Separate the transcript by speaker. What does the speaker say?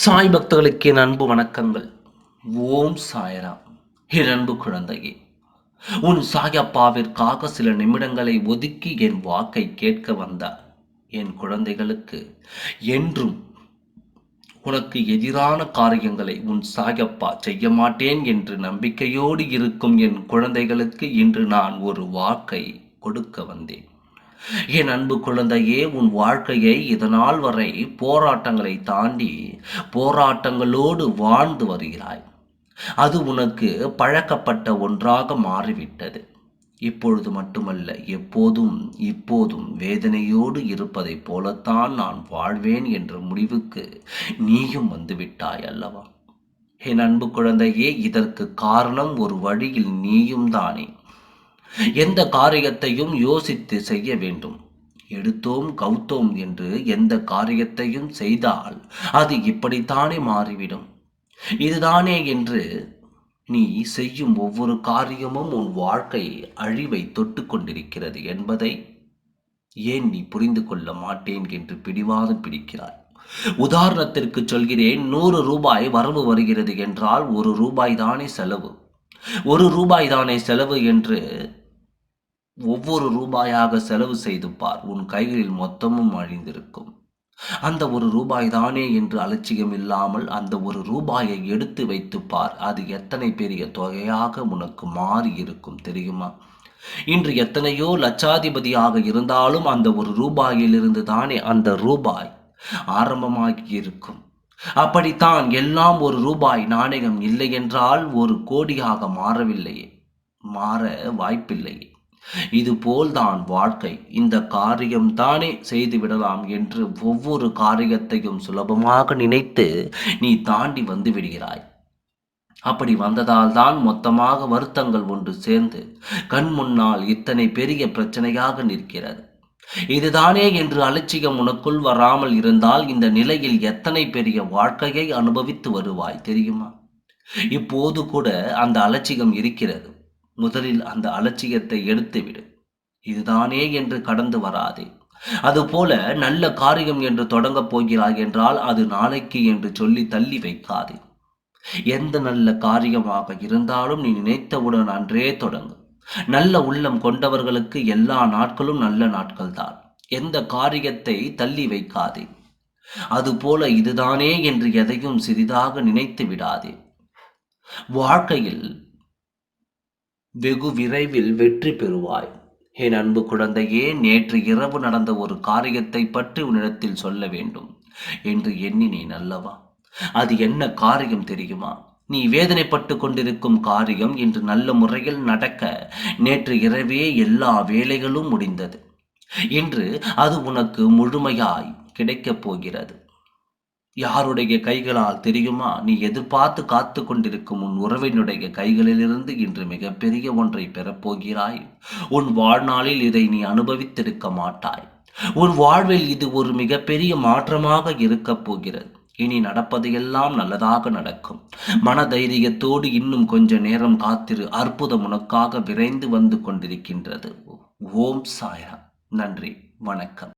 Speaker 1: சாய் பக்தர்களுக்கு என் அன்பு வணக்கங்கள். ஓம் சாயராம். என் அன்பு குழந்தையே உன் சாயப்பாவிற்காக சில நிமிடங்களை ஒதுக்கி என் வாக்கை கேட்க வந்தார் என் குழந்தைகளுக்கு என்றும் உனக்கு எதிரான காரியங்களை உன் சாயப்பா செய்ய மாட்டேன் என்று நம்பிக்கையோடு இருக்கும் என் குழந்தைகளுக்கு இன்று நான் ஒரு வாக்கை கொடுக்க வந்தேன். என் அன்பு குழந்தையே உன் வாழ்க்கையை இதனால் வரை போராட்டங்களை தாண்டி போராட்டங்களோடு வாழ்ந்து வருகிறாய். அது உனக்கு பழக்கப்பட்ட ஒன்றாக மாறிவிட்டது. இப்பொழுது மட்டுமல்ல எப்போதும் இப்போதும் வேதனையோடு இருப்பதைப் போலத்தான் நான் வாழ்வேன் என்ற முடிவுக்கு நீயும் வந்துவிட்டாய் அல்லவா? என் அன்பு குழந்தையே இதற்கு காரணம் ஒரு வழியில் நீயும் தானே. எந்த காரியத்தையும் யோசித்து செய்ய வேண்டும். எடுத்தோம் கவுத்தோம் என்று எந்த காரியத்தையும் செய்தால் அது இப்படித்தானே மாறிவிடும். இதுதானே என்று நீ செய்யும் ஒவ்வொரு காரியமும் உன் வாழ்க்கை அழிவை தொட்டு கொண்டிருக்கிறது என்பதை ஏன் நீ புரிந்து கொள்ள மாட்டேன் என்று பிடிவாதம் பிடிக்கிறாய்? உதாரணத்திற்கு சொல்கிறேன் நூறு ரூபாய் வரவு வருகிறது என்றால் ஒரு ரூபாய் தானே செலவு. ஒரு ரூபாய் தானே செலவு என்று ஒவ்வொரு ரூபாயாக செலவு செய்து பார் உன் கைகளில் மொத்தமும் அழிந்திருக்கும். அந்த ஒரு ரூபாய் தானே என்று அலட்சியம் இல்லாமல் அந்த ஒரு ரூபாயை எடுத்து வைத்து பார் அது எத்தனை பெரிய தொகையாக உனக்கு மாறி இருக்கும் தெரியுமா? இன்று எத்தனையோ லட்சாதிபதியாக இருந்தாலும் அந்த ஒரு ரூபாயிலிருந்து தானே அந்த ரூபாய் ஆரம்பமாகி இருக்கும். அப்படித்தான் எல்லாம் ஒரு ரூபாய் நாணயம் இல்லை என்றால் ஒரு கோடியாக மாறவில்லையே மாற வாய்ப்பில்லையே. இதுபோல்தான் வாழ்க்கை. இந்த காரியம் தானே செய்துவிடலாம் என்று ஒவ்வொரு காரியத்தையும் சுலபமாக நினைத்து நீ தாண்டி வந்து விடுகிறாய். அப்படி வந்ததால் தான் மொத்தமாக வருத்தங்கள் ஒன்று சேர்ந்து கண் முன்னால் இத்தனை பெரிய பிரச்சனையாக நிற்கிறது. இதுதானே என்று அலட்சியம் உனக்குள் வராமல் இருந்தால் இந்த நிலையில் எத்தனை பெரிய வாழ்க்கையை அனுபவித்து வருவாய் தெரியுமா? இப்போது கூட அந்த அலட்சியம் இருக்கிறது. முதலில் அந்த அலட்சியத்தை எடுத்துவிடு. இதுதானே என்று கடந்து வராதே. அதுபோல நல்ல காரியம் என்று தொடங்கப் போகிறாய் என்றால் அது நாளைக்கு என்று சொல்லி தள்ளி வைக்காதே. எந்த நல்ல காரியமாக இருந்தாலும் நீ நினைத்தவுடன் அன்றே தொடங்கு. நல்ல உள்ளம் கொண்டவர்களுக்கு எல்லா நாட்களும் நல்ல நாட்கள் தான் எந்த காரியத்தை தள்ளி வைக்காதே. அதுபோல இதுதானே என்று எதையும் சிறிதாக நினைத்து விடாதே. வாழ்க்கையில் வெகு விரைவில் வெற்றி பெறுவாய். என் அன்பு குழந்தையே நேற்று இரவு நடந்த ஒரு காரியத்தை பற்றி உன்னிடத்தில் சொல்ல வேண்டும் என்று எண்ணினேன் அல்லவா? அது என்ன காரியம் தெரியுமா? நீ வேதனைப்பட்டு கொண்டிருக்கும் காரியம் இன்று நல்ல முறையில் நடக்க நேற்று இரவே எல்லா வேலைகளும் முடிந்தது. இன்று அது உனக்கு முழுமையாய் கிடைக்கப் போகிறது. யாருடைய கைகளால் தெரியுமா? நீ எதிர்பார்த்து காத்து கொண்டிருக்கும் உன் உறவினுடைய கைகளிலிருந்து இன்று மிகப்பெரிய ஒன்றை பெறப்போகிறாய். உன் வாழ்நாளில் இதை நீ அனுபவித்திருக்க மாட்டாய். உன் வாழ்வில் இது ஒரு மிகப்பெரிய மாற்றமாக இருக்கப் போகிறது. இனி நடப்பதையெல்லாம் நல்லதாக நடக்கும். மன தைரியத்தோடு இன்னும் கொஞ்ச நேரம் காத்திரு. அற்புதம் உனக்காக விரைந்து வந்து கொண்டிருக்கின்றது. ஓம் சாயா. நன்றி. வணக்கம்.